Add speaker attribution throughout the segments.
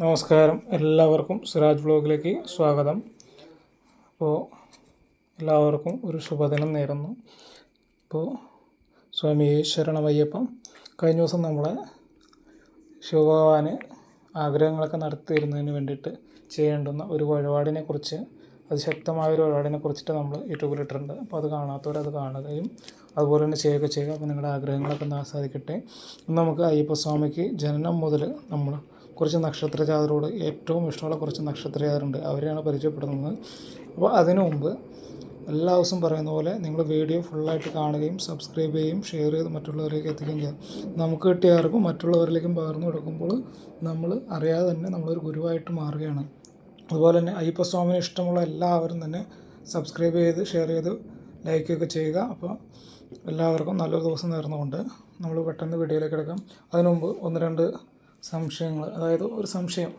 Speaker 1: നമസ്കാരം. എല്ലാവർക്കും സിറാജ് വ്ലോഗിലേക്ക് സ്വാഗതം. അപ്പോൾ എല്ലാവർക്കും ഒരു ശുഭദിനം നേരുന്നു. അപ്പോൾ സ്വാമി ശരണമയ്യപ്പം കഴിഞ്ഞ ദിവസം നമ്മളെ ശിവഭഗവാന് ആഗ്രഹങ്ങളൊക്കെ നടത്തിയിരുന്നതിന് വേണ്ടിയിട്ട് ചെയ്യേണ്ടുന്ന ഒരു വഴിപാടിനെ കുറിച്ച് അതിശക്തമായ ഒരു വഴിപാടിനെ കുറിച്ചിട്ട് നമ്മൾ യൂട്യൂബിൽ ഇട്ടിട്ടുണ്ട് അപ്പോൾ അത് കാണാത്തവർ അത് കാണുകയും അതുപോലെ തന്നെ ചെയ്യുകയൊക്കെ ചെയ്യുക. അപ്പോൾ നിങ്ങളുടെ ആഗ്രഹങ്ങളൊക്കെ സാധിക്കട്ടെ നമുക്ക് അയ്യപ്പസ്വാമിക്ക് ജനനം മുതൽ നമ്മൾ കുറച്ച് നക്ഷത്രജാതരോട് ഏറ്റവും ഇഷ്ടമുള്ള കുറച്ച് നക്ഷത്രജാതരുണ്ട്. അവരെയാണ് പരിചയപ്പെടുന്നത്. അപ്പോൾ അതിനു മുമ്പ് എല്ലാ ദിവസവും പറയുന്ന പോലെ നിങ്ങൾ വീഡിയോ ഫുള്ളായിട്ട് കാണുകയും സബ്സ്ക്രൈബ് ചെയ്യുകയും ഷെയർ ചെയ്ത് മറ്റുള്ളവരിലേക്ക് എത്തിക്കുകയും ചെയ്യാം. നമുക്ക് കിട്ടിയ അറിവ് മറ്റുള്ളവരിലേക്കും പകർന്നു കൊടുക്കുമ്പോൾ നമ്മൾ അറിയാതെ തന്നെ നമ്മളൊരു ഗുരുവായിട്ട് മാറുകയാണ്. അതുപോലെ തന്നെ അയ്യപ്പസ്വാമിന് ഇഷ്ടമുള്ള എല്ലാവരും തന്നെ സബ്സ്ക്രൈബ് ചെയ്ത് ഷെയർ ചെയ്ത് ലൈക്കൊക്കെ ചെയ്യുക. അപ്പോൾ എല്ലാവർക്കും നല്ലൊരു ദിവസം നേർന്നുകൊണ്ട് നമ്മൾ പെട്ടെന്ന് വീഡിയോയിലേക്ക് എടുക്കാം അതിനുമുമ്പ് ഒന്ന് രണ്ട് സംശയങ്ങൾ അതായത് ഒരു സംശയം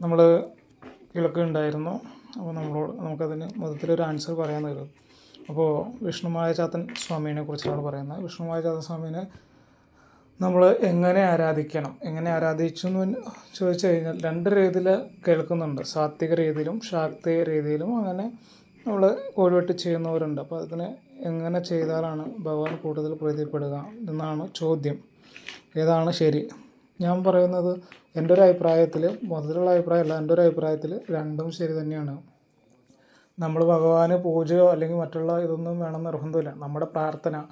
Speaker 1: നമ്മൾ കേൾക്കുന്നുണ്ടായിരുന്നു അപ്പോൾ നമ്മളോട് നമുക്കതിന് മൊത്തത്തിലൊരു ആൻസർ പറയാൻ തരും അപ്പോൾ വിഷ്ണുമായ ചാത്തൻ സ്വാമീനെ കുറിച്ചാണ് പറയുന്നത്. വിഷ്ണുമായ ചാത്തൻ സ്വാമീനെ നമ്മൾ എങ്ങനെ ആരാധിക്കണം? എങ്ങനെ ആരാധിച്ചു എന്ന് ചോദിച്ചു കഴിഞ്ഞാൽ രണ്ട് രീതിയിൽ കേൾക്കുന്നുണ്ട്. സാത്വിക രീതിയിലും ശാക്തിക രീതിയിലും അങ്ങനെ നമ്മൾ കോഴിവെട്ട് ചെയ്യുന്നവരുണ്ട്. അപ്പോൾ അതിന് എങ്ങനെ ചെയ്താലാണ് ഭഗവാൻ കൂടുതൽ പ്രീതിപ്പെടുക എന്നാണ് ചോദ്യം. ഏതാണ് ശരി? ഞാൻ പറയുന്നത് എന്റെ ഒരു അഭിപ്രായത്തിൽ മൊത്തത്തിലുള്ള അഭിപ്രായമല്ല എന്റെ ഒരു അഭിപ്രായത്തിൽ രണ്ടും ശരി തന്നെയാണ്. നമ്മൾ ഭഗവാന് പൂജയോ അല്ലെങ്കിൽ മറ്റുള്ള ഇതൊന്നും വേണം നിർബന്ധമില്ല. നമ്മുടെ പ്രാർത്ഥന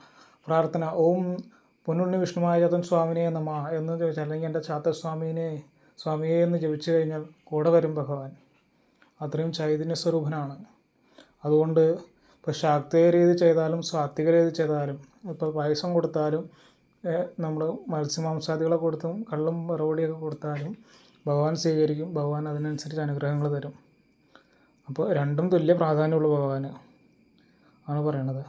Speaker 1: പ്രാർത്ഥന ഓം പൊന്നുണ്ണി വിഷ്ണുമായ ചാത്തൻ സ്വാമിനെ നമ എന്ന് ചോദിച്ചാൽ അല്ലെങ്കിൽ എന്റെ ചാത്തസ്വാമിനെ സ്വാമിയെ എന്ന് ജപിച്ചു കഴിഞ്ഞാൽ കൂടെ വരും ഭഗവാൻ. അത്രയും ചൈതന്യ സ്വരൂപനാണ്. അതുകൊണ്ട് ഇപ്പോൾ ശാക്തിക രീതി ചെയ്താലും സാത്വിക രീതി ചെയ്താലും ഇപ്പോൾ പായസം കൊടുത്താലും നമ്മൾ മത്സ്യമാംസാദികളെ കൊടുത്തും കള്ളും മറുപടിയൊക്കെ കൊടുത്താലും ഭഗവാൻ സ്വീകരിക്കും. ഭഗവാൻ അതിനനുസരിച്ച് അനുഗ്രഹങ്ങൾ തരും. അപ്പോൾ രണ്ടും തുല്യ പ്രാധാന്യമുള്ള ഭഗവാന് ആണ് പറയണത്.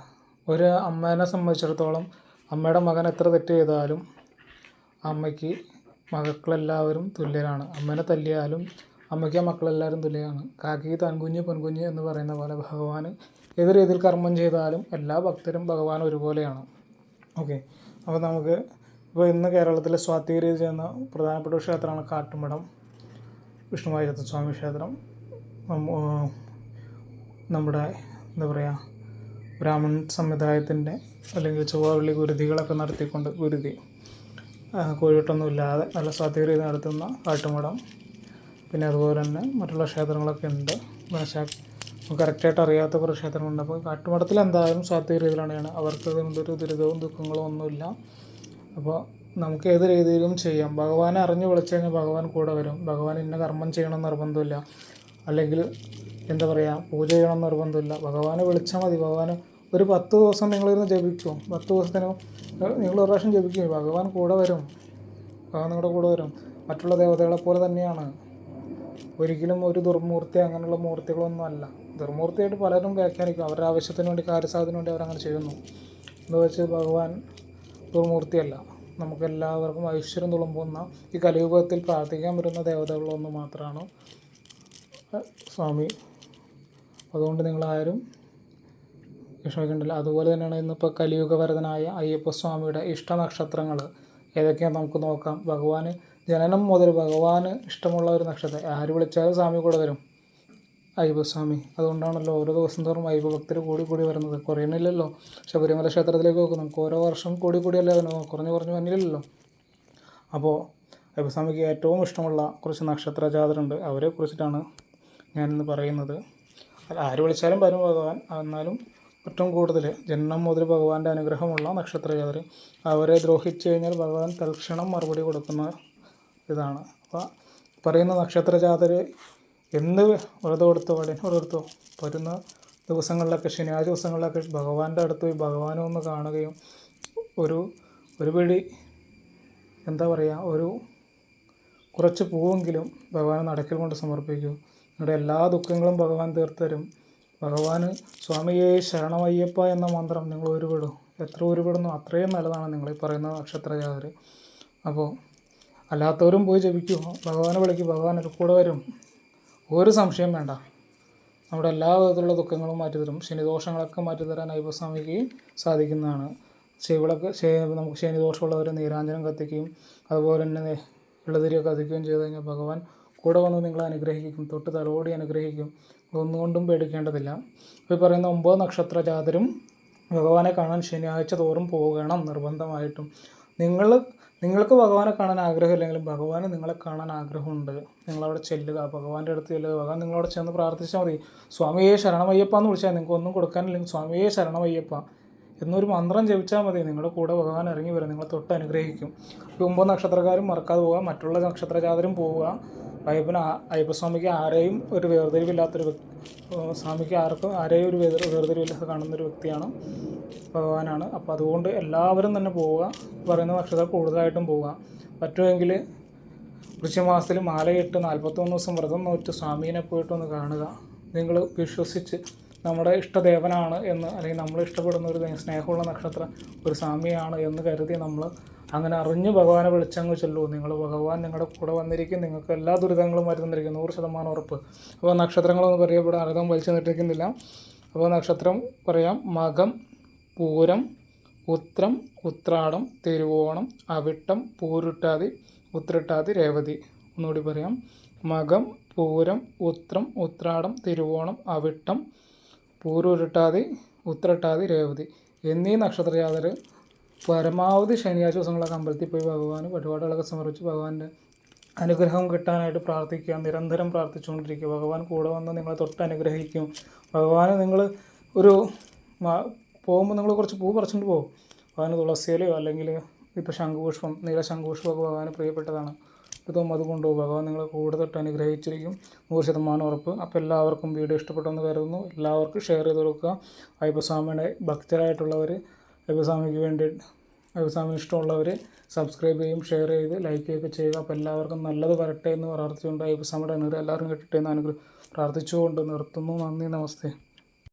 Speaker 1: ഒരു അമ്മേനെ സംബന്ധിച്ചിടത്തോളം അമ്മയുടെ മകൻ എത്ര തെറ്റ് ചെയ്താലും അമ്മയ്ക്ക് മക്കളെല്ലാവരും തുല്യരാണ്. അമ്മേനെ തല്ലിയാലും അമ്മയ്ക്ക് ആ മക്കളെല്ലാവരും തുല്യമാണ് കാക്കി തൻകുഞ്ഞ് പൊൻകുഞ്ഞ് എന്ന് പറയുന്ന പോലെ ഭഗവാൻ ഏത് രീതിയിൽ കർമ്മം ചെയ്താലും എല്ലാ ഭക്തരും ഭഗവാൻ ഒരുപോലെയാണ്. ഓക്കെ. അപ്പോൾ നമുക്ക് ഇപ്പോൾ ഇന്ന് കേരളത്തിലെ സ്വാത്വിക ചെയ്യുന്ന പ്രധാനപ്പെട്ട ക്ഷേത്രമാണ് കാട്ടുമടം വിഷ്ണുവായ സ്വാമി ക്ഷേത്രം. നമ്മ- നമ്മുടെ എന്താ പറയുക ബ്രാഹ്മൺ സമുദായത്തിന്റെ അല്ലെങ്കിൽ ചൊവ്വാവിളി ഗുരുതികളൊക്കെ നടത്തിക്കൊണ്ട് ഗുരുതി കോഴിട്ടൊന്നുമില്ലാതെ നല്ല സാത്വിക നടത്തുന്ന കാട്ടുമടം പിന്നെ അതുപോലെ തന്നെ മറ്റുള്ള ക്ഷേത്രങ്ങളൊക്കെ ഉണ്ട്. കറക്റ്റായിട്ട് അറിയാത്ത കുറേ ക്ഷേത്രങ്ങളുണ്ട്. അപ്പോൾ കാട്ടുമഠത്തിൽ എന്തായാലും സാത്വിക രീതിയിലാണ് അവർക്ക് എന്തൊരു ദുരിതവും ദുഃഖങ്ങളും ഒന്നുമില്ല. അപ്പോൾ നമുക്ക് ഏത് രീതിയിലും ചെയ്യാം. ഭഗവാനെ അറിഞ്ഞു വിളിച്ചു കഴിഞ്ഞാൽ ഭഗവാൻ കൂടെ വരും. ഭഗവാൻ ഇന്ന കർമ്മം ചെയ്യണം എന്ന് നിർബന്ധമില്ല. അല്ലെങ്കിൽ എന്താ പറയുക പൂജ ചെയ്യണം എന്ന് നിർബന്ധമില്ല. ഭഗവാനെ വിളിച്ചാൽ മതി. ഭഗവാന് ഒരു പത്ത് ദിവസം നിങ്ങളിരുന്ന് ജപിക്കും. പത്ത് ദിവസത്തിന് നിങ്ങൾ ഒരു പ്രാവശ്യം ജപിക്കും. ഭഗവാൻ കൂടെ വരും. ഭഗവാൻ നിങ്ങളുടെ കൂടെ വരും. മറ്റുള്ള ദേവതകളെ പോലെ തന്നെയാണ്. ഒരിക്കലും ഒരു ദുർമൂർത്തി അങ്ങനെയുള്ള മൂർത്തികളൊന്നും അല്ല. ദുർമൂർത്തിയായിട്ട് പലരും വ്യാഖ്യാനിക്കും. അവരുടെ ആവശ്യത്തിന് വേണ്ടി കാര്യസാധനത്തിന് വേണ്ടി അവരങ്ങനെ ചെയ്യുന്നു. എന്ന് വെച്ച് ഭഗവാൻ ദുർമൂർത്തിയല്ല നമുക്ക് എല്ലാവർക്കും ഐശ്വര്യം തുളുമ്പുന്ന ഈ കലിയുഗത്തിൽ പ്രാർത്ഥിക്കാൻ വരുന്ന ദേവതകളൊന്ന് മാത്രമാണ് സ്വാമി. അതുകൊണ്ട് നിങ്ങളാരും വിഷമിക്കേണ്ടില്ല അതുപോലെ തന്നെയാണ് ഇന്നിപ്പോൾ കലിയുഗവരതനായ അയ്യപ്പസ്വാമിയുടെ ഇഷ്ടനക്ഷത്രങ്ങൾ. ഏതൊക്കെയാണ് നമുക്ക് നോക്കാം. ഭഗവാന് ജനനം മുതൽ ഭഗവാന് ഇഷ്ടമുള്ള ഒരു നക്ഷത്രം. ആര് വിളിച്ചാലും സ്വാമി കൂടെ വരും. അയ്യപ്പസ്വാമി അതുകൊണ്ടാണല്ലോ ഓരോ ദിവസം തോറും അയ്യപ്പ ഭക്തർ കൂടി കൂടി വരുന്നത്. കുറയണില്ലല്ലോ ശബരിമല ക്ഷേത്രത്തിലേക്ക് നോക്കും നമുക്ക് ഓരോ വർഷം കൂടി കൂടിയല്ലേ അതിന് കുറഞ്ഞു കുറഞ്ഞു വന്നില്ലല്ലോ. അപ്പോൾ അയ്യപ്പസ്വാമിക്ക് ഏറ്റവും ഇഷ്ടമുള്ള കുറച്ച് നക്ഷത്ര ജാതരുണ്ട്. അവരെ കുറിച്ചിട്ടാണ് ഞാനിന്ന് പറയുന്നത്. ആര് വിളിച്ചാലും വരും ഭഗവാൻ? എന്നാലും ഏറ്റവും കൂടുതൽ ജന്മം മുതൽ ഭഗവാന്റെ അനുഗ്രഹമുള്ള നക്ഷത്ര ജാതർ അവരെ ദ്രോഹിച്ചു കഴിഞ്ഞാൽ ഭഗവാൻ തൽക്ഷണം മറുപടി കൊടുക്കുന്ന ഇതാണ്. അപ്പോൾ പറയുന്ന നക്ഷത്ര ജാതർ എന്ത് വ്രതം എടുത്തോ വടൻ വ്രതം എടുത്തോ. വരുന്ന ദിവസങ്ങളിലൊക്കെ ശനിയാഴ്ച ദിവസങ്ങളിലൊക്കെ ഭഗവാന്റെ അടുത്ത് പോയി ഭഗവാനെ ഒന്ന് കാണുകയും ഒരു ഒരു പിടി എന്താ പറയുക ഒരു കുറച്ച് പൂവെങ്കിലും ഭഗവാന് നടക്കൽ കൊണ്ട് സമർപ്പിക്കൂ. നിങ്ങളുടെ എല്ലാ ദുഃഖങ്ങളും ഭഗവാൻ തീർത്തരും. ഭഗവാന് സ്വാമിയെ ശരണമയ്യപ്പ എന്ന മന്ത്രം നിങ്ങൾ ഉരുവിടും എത്ര ഉരുവിടുന്നു അത്രയും നല്ലതാണ് നിങ്ങൾ പറയുന്ന നക്ഷത്രജാതർ അപ്പോൾ അല്ലാത്തവരും പോയി ജപിക്കൂ. ഭഗവാനെ വിളിക്കും. ഭഗവാൻ ഒരു കൂടെ വരും. ഒരു സംശയം വേണ്ട. നമ്മുടെ എല്ലാ വിധത്തിലുള്ള ദുഃഖങ്ങളും മാറ്റിത്തരും. ശനിദോഷങ്ങളൊക്കെ മാറ്റിത്തരാൻ അയ്യപ്പസ്വാമിക്ക് സാധിക്കുന്നതാണ്. ശിവളൊക്കെ നമുക്ക് ശനിദോഷമുള്ളവർ നീരാഞ്ജനം കത്തിക്കുകയും അതുപോലെ തന്നെ വെള്ളുതിരിയൊക്കെ കത്തിക്കുകയും ചെയ്ത് കഴിഞ്ഞാൽ ഭഗവാൻ കൂടെ വന്ന് നിങ്ങളെ അനുഗ്രഹിക്കും. തൊട്ട് തലോടി അനുഗ്രഹിക്കും. ഒന്നുകൊണ്ടും പേടിക്കേണ്ടതില്ല. ഇപ്പോൾ പറയുന്ന ഒമ്പത് നക്ഷത്ര ജാതരും ഭഗവാനെ കാണാൻ ശനിയാഴ്ച തോറും പോകണം നിർബന്ധമായിട്ടും. നിങ്ങൾ നിങ്ങൾക്ക് ഭഗവാനെ കാണാൻ ആഗ്രഹമില്ലെങ്കിലും ഭഗവാന് നിങ്ങളെ കാണാൻ ആഗ്രഹമുണ്ട്. നിങ്ങളവിടെ ചെല്ലുക ഭഗവാന്റെ അടുത്ത് ചെല്ലുക ഭഗവാൻ നിങ്ങളവിടെ ചെന്ന് പ്രാർത്ഥിച്ചാൽ മതി. സ്വാമിയെ ശരണമയ്യപ്പ എന്ന് വിളിച്ചാൽ നിങ്ങൾക്ക് ഒന്നും കൊടുക്കാനില്ലെങ്കിൽ സ്വാമിയെ ശരണമയ്യപ്പ എന്നൊരു മന്ത്രം ജപിച്ചാൽ മതി. നിങ്ങളുടെ കൂടെ ഭഗവാൻ ഇറങ്ങി വരും. നിങ്ങളെ തൊട്ട് അനുഗ്രഹിക്കും. ഈ ഒമ്പത് നക്ഷത്രക്കാരും മറക്കാതെ പോവുക. മറ്റുള്ള നക്ഷത്രജാതരും പോവുക. അയ്യപ്പന് അയ്യപ്പസ്വാമിക്ക് ആരെയും ഒരു വേർതിരിവില്ലാത്തൊരു വ്യക്തി സ്വാമിക്ക് ആർക്കും ആരെയും ഒരു വേർ വേർതിരിവില്ലാതെ കാണുന്നൊരു വ്യക്തിയാണ് ഭഗവാനാണ്. അപ്പോൾ അതുകൊണ്ട് എല്ലാവരും തന്നെ പോവുക. പറയുന്ന നക്ഷത്രം കൂടുതലായിട്ടും പോവുക. പറ്റുമെങ്കിൽ വൃശ്യമാസത്തിൽ മാലയിട്ട് നാൽപ്പത്തൊന്ന് ദിവസം വ്രതം നോറ്റ് സ്വാമീനെ പോയിട്ടൊന്ന് കാണുക. നിങ്ങൾ വിശ്വസിച്ച് നമ്മുടെ ഇഷ്ടദേവനാണ് എന്ന് അല്ലെങ്കിൽ നമ്മൾ ഇഷ്ടപ്പെടുന്ന ഒരു സ്നേഹമുള്ള നക്ഷത്രം ഒരു സ്വാമിയാണ് എന്ന് കരുതി നമ്മൾ അങ്ങനെ അറിഞ്ഞ് ഭഗവാനെ വിളിച്ചങ്ങ് ചൊല്ലൂ. നിങ്ങൾ ഭഗവാൻ നിങ്ങളുടെ കൂടെ വന്നിരിക്കും. നിങ്ങൾക്ക് എല്ലാ ദുരിതങ്ങളും തന്നിരിക്കും. നൂറ് ശതമാനം ഉറപ്പ്. അപ്പോൾ നക്ഷത്രങ്ങളൊന്നും പറയപ്പെടാൻ അർഹം വലിച്ചു നിട്ടിരിക്കുന്നില്ല. അപ്പോൾ നക്ഷത്രം പറയാം മകം പൂരം ഉത്രം ഉത്രാടം തിരുവോണം അവിട്ടം പൂരുട്ടാതി ഉത്രട്ടാതി രേവതി. ഒന്നുകൂടി പറയാം. മകം പൂരം ഉത്രം ഉത്രാടം തിരുവോണം അവിട്ടം പൂരുരുട്ടാതി ഉത്രട്ടാതി രേവതി. എന്നീ നക്ഷത്രജാതർ പരമാവധി ശനിയാഴ്ച ദിവസങ്ങളൊക്കെ അമ്പലത്തിൽ പോയി ഭഗവാന് വഴിപാടുകളൊക്കെ സമർപ്പിച്ച് ഭഗവാന്റെ അനുഗ്രഹം കിട്ടാനായിട്ട് പ്രാർത്ഥിക്കുക നിരന്തരം പ്രാർത്ഥിച്ചുകൊണ്ടിരിക്കുക. ഭഗവാൻ കൂടെ വന്ന് നിങ്ങളെ തൊട്ട് അനുഗ്രഹിക്കും ഭഗവാന് നിങ്ങൾ ഒരു പോകുമ്പോൾ നിങ്ങൾ കുറച്ച് പൂ പറിച്ചുകൊണ്ട് പോകും. ഭഗവാന് തുളസിയിലയോ അല്ലെങ്കിൽ ഇപ്പോൾ ശംഖുപുഷ്പം നീല ശംഖുപുഷ്പമൊക്കെ ഭഗവാന് പ്രിയപ്പെട്ടതാണ്. ഇതും അത് കൊണ്ടുപോകും ഭഗവാൻ നിങ്ങളെ കൂടെ തൊട്ട് അനുഗ്രഹിച്ചിരിക്കും. നൂറ് ശതമാനം ഉറപ്പ്. അപ്പോൾ എല്ലാവർക്കും വീഡിയോ ഇഷ്ടപ്പെട്ടെന്ന് കരുതുന്നു. എല്ലാവർക്കും ഷെയർ ചെയ്ത് കൊടുക്കുക. അയ്യപ്പസ്വാമിയുടെ ഭക്തരായിട്ടുള്ളവർ അയ്യപ്പസ്വാമിക്ക് വേണ്ടി അയ്യപ്പസ്വാമി ഇഷ്ടമുള്ളവർ സബ്സ്ക്രൈബ് ചെയ്യും ഷെയർ ചെയ്ത് ലൈക്ക് ഒക്കെ ചെയ്യുക. അപ്പോൾ എല്ലാവർക്കും നല്ലത് വരട്ടെ എന്ന് പ്രാർത്ഥിച്ചുകൊണ്ട് അയ്യപ്പസ്വാമിയുടെ അനുഗ്രഹം എല്ലാവരും കിട്ടട്ടെ എന്ന് അനുഗ്രഹം പ്രാർത്ഥിച്ചുകൊണ്ട് നിർത്തുന്നു. നന്ദി നമസ്തേ.